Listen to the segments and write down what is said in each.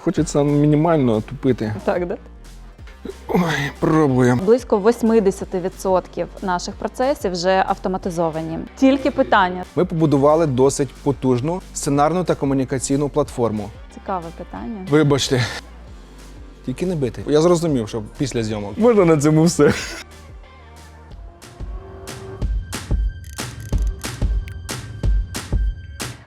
Хочеться мінімально тупити. Так, да? Ой, пробуємо. Близько 80% наших процесів вже автоматизовані. Тільки питання. Ми побудували досить потужну сценарну та комунікаційну платформу. Цікаве питання. Вибачте. Тільки не бити. Я зрозумів, що після зйомок. Можна на цьому все.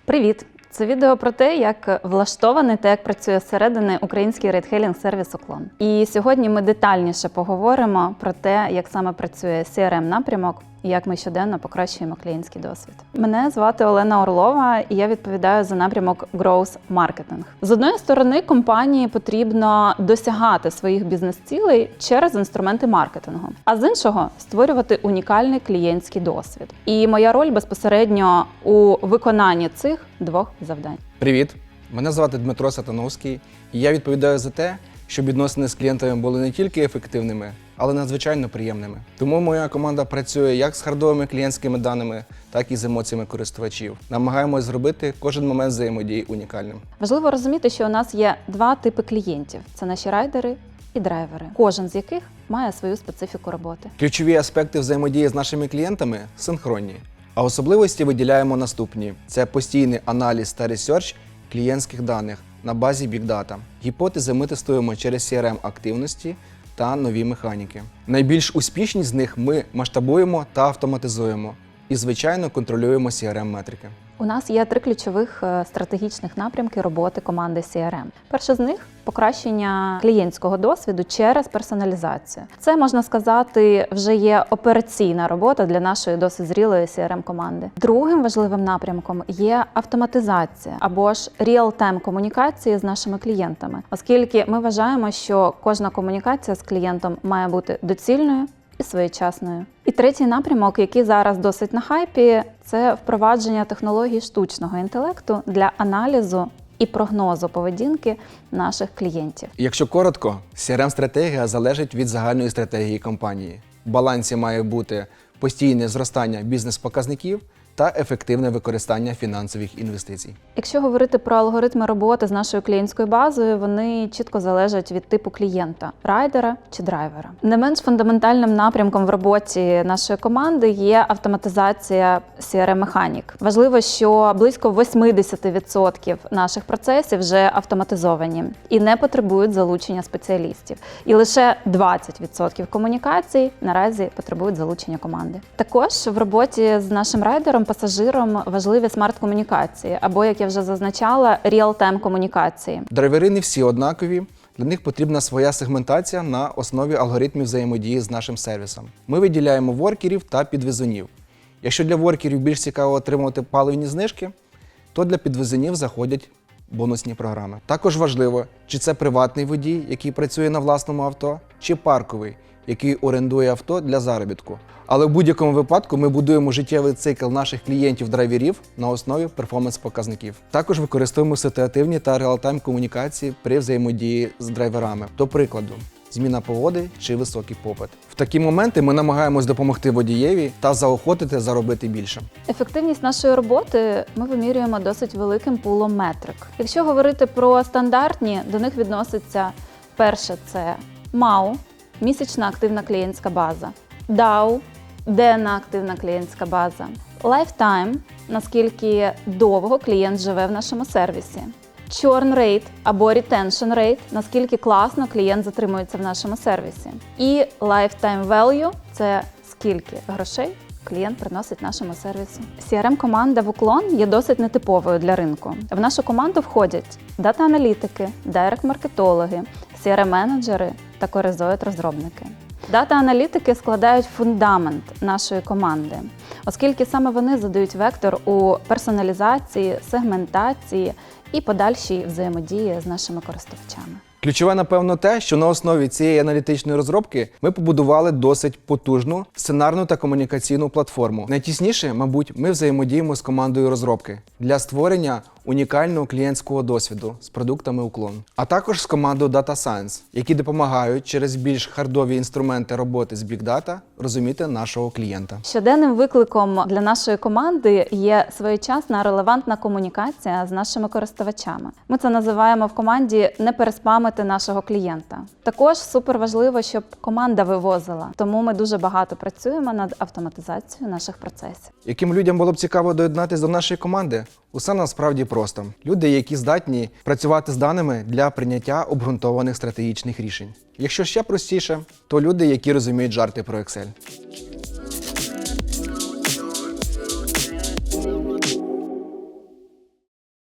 Привіт! Це відео про те, як влаштований та як працює зсередини український рейдхелінг сервіс Уклон. І сьогодні ми детальніше поговоримо про те, як саме працює crm напрямок і як ми щоденно покращуємо клієнтський досвід. Мене звати Олена Орлова, і я відповідаю за напрямок Growth Marketing. З одної сторони, компанії потрібно досягати своїх бізнес-цілей через інструменти маркетингу, а з іншого створювати унікальний клієнтський досвід. І моя роль безпосередньо у виконанні цих двох завдань. Привіт! Мене звати Дмитро Сатановський, і я відповідаю за те, щоб відносини з клієнтами були не тільки ефективними, але надзвичайно приємними. Тому моя команда працює як з хардовими клієнтськими даними, так і з емоціями користувачів. Намагаємось зробити кожен момент взаємодії унікальним. Важливо розуміти, що у нас є два типи клієнтів: це наші райдери і драйвери, кожен з яких має свою специфіку роботи. Ключові аспекти взаємодії з нашими клієнтами синхронні. А особливості виділяємо наступні: це постійний аналіз та ресерч клієнтських даних на базі Data. Гіпотези ми тестуємо через crm активності та нові механіки. Найбільш успішні з них ми масштабуємо та автоматизуємо. І, звичайно, контролюємо crm метрики. У нас є три ключових е, стратегічних напрямки роботи команди CRM. Перше з них покращення клієнтського досвіду через персоналізацію. Це можна сказати, вже є операційна робота для нашої досить зрілої crm команди. Другим важливим напрямком є автоматизація або ж реал-тайм комунікації з нашими клієнтами, оскільки ми вважаємо, що кожна комунікація з клієнтом має бути доцільною і своєчасною. І третій напрямок, який зараз досить на хайпі, це впровадження технологій штучного інтелекту для аналізу і прогнозу поведінки наших клієнтів. Якщо коротко, crm стратегія залежить від загальної стратегії компанії. В балансі має бути постійне зростання бізнес-показників та ефективне використання фінансових інвестицій. Якщо говорити про алгоритми роботи з нашою клієнтською базою, вони чітко залежать від типу клієнта райдера чи драйвера. Не менш фундаментальним напрямком в роботі нашої команди є автоматизація crm механік Важливо, що близько 80% наших процесів вже автоматизовані і не потребують залучення спеціалістів. І лише 20% комунікацій наразі потребують залучення команди. Також в роботі з нашим райдером, пасажиром важливі смарт-комунікації, або як я вже зазначала, реал-тайм комунікації. Драйвери не всі однакові. Для них потрібна своя сегментація на основі алгоритмів взаємодії з нашим сервісом. Ми виділяємо воркерів та підвезунів. Якщо для воркерів більш цікаво отримувати паливні знижки, то для підвезунів заходять бонусні програми. Також важливо, чи це приватний водій, який працює на власному авто, чи парковий, який орендує авто для заробітку. Але в будь-якому випадку ми будуємо життєвий цикл наших клієнтів-драйверів на основі перформанс-показників. Також використовуємо ситуативні та реалтайм комунікації при взаємодії з драйверами. До прикладу, зміна погоди чи високий попит. В такі моменти ми намагаємось допомогти водієві та заохотити заробити більше. Ефективність нашої роботи ми вимірюємо досить великим пулом метрик. Якщо говорити про стандартні, до них відноситься перше це МАУ, місячна активна клієнтська база, DAU, денна активна клієнтська база, Lifetime, наскільки довго клієнт живе в нашому сервісі. Churn rate або retention rate, наскільки класно клієнт затримується в нашому сервісі. І lifetime value – це скільки грошей клієнт приносить нашому сервісу. crm команда в уклон є досить нетиповою для ринку. В нашу команду входять дата-аналітики, директ-маркетологи, crm-менеджери та коризоїд-розробники. Дата-аналітики складають фундамент нашої команди, оскільки саме вони задають вектор у персоналізації, сегментації і подальшій взаємодії з нашими користувачами. Ключове, напевно, те, що на основі цієї аналітичної розробки ми побудували досить потужну сценарну та комунікаційну платформу. Найтісніше, мабуть, ми взаємодіємо з командою розробки для створення унікального клієнтського досвіду з продуктами уклон, а також з командою Data Science, які допомагають через більш хардові інструменти роботи з Big Data розуміти нашого клієнта. Щоденним викликом для нашої команди є своєчасна релевантна комунікація з нашими користувачами. Ми це називаємо в команді не переспамити нашого клієнта. Також супер важливо, щоб команда вивозила, тому ми дуже багато працюємо над автоматизацією наших процесів. Яким людям було б цікаво доєднатися до нашої команди? Усе насправді просто. Люди, які здатні працювати з даними для прийняття обґрунтованих стратегічних рішень. Якщо ще простіше, то люди, які розуміють жарти про Excel.